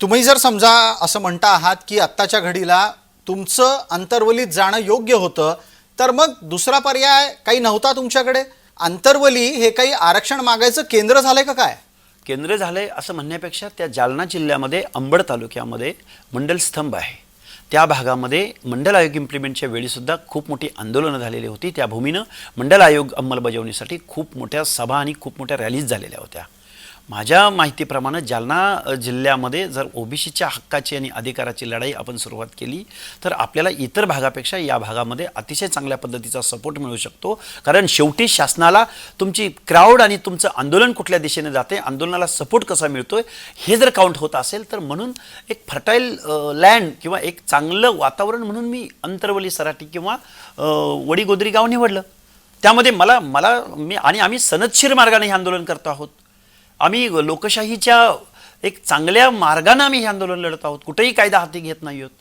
तुम्ही जर समजा असं म्हणता आहात की आत्ताच्या घडीला तुमचं अंतर्वलीत जाणं योग्य होतं तर मग दुसरा पर्याय काही नव्हता तुमच्याकडे? अंतर्वली हे काही आरक्षण मागायचं केंद्र झालंय का काय? केंद्र झालंय असं म्हणण्यापेक्षा त्या जालना जिल्ह्यामध्ये अंबड तालुक्यामध्ये मंडल स्तंभ आहे. त्या भागामध्ये मंडल आयोग इम्प्लिमेंटच्या वेळीसुद्धा खूप मोठी आंदोलनं झालेली होती. त्या भूमीनं मंडल आयोग अंमलबजावणीसाठी खूप मोठ्या सभा आणि खूप मोठ्या रॅलीज झालेल्या होत्या. माझ्या माहितीप्रमाणे जालना जिल्ह्यामध्ये जर ओबीसीच्या हक्काची आणि अधिकाराची लढाई आपण सुरुवात केली तर आपल्याला इतर भागापेक्षा या भागामध्ये अतिशय चांगल्या पद्धतीचा सपोर्ट मिळू शकतो. कारण शेवटी शासनाला तुमची क्राऊड आणि तुमचं आंदोलन कुठल्या दिशेने जाते आंदोलनाला सपोर्ट कसा मिळतोय हे जर काउंट होत असेल तर म्हणून एक फर्टाईल लँड किंवा एक चांगलं वातावरण म्हणून मी अंतरवली सराटी किंवा वडीगोदरी गाव निवडलं. त्यामध्ये मला मला मी आणि आम्ही सनदशीर मार्गाने हे आंदोलन करतो आहोत. आम्ही लोकशाहीच्या एक चांगल्या मार्गाने आम्ही हे आंदोलन लढत आहोत. कुठेही कायदा हाती घेत नाही आहोत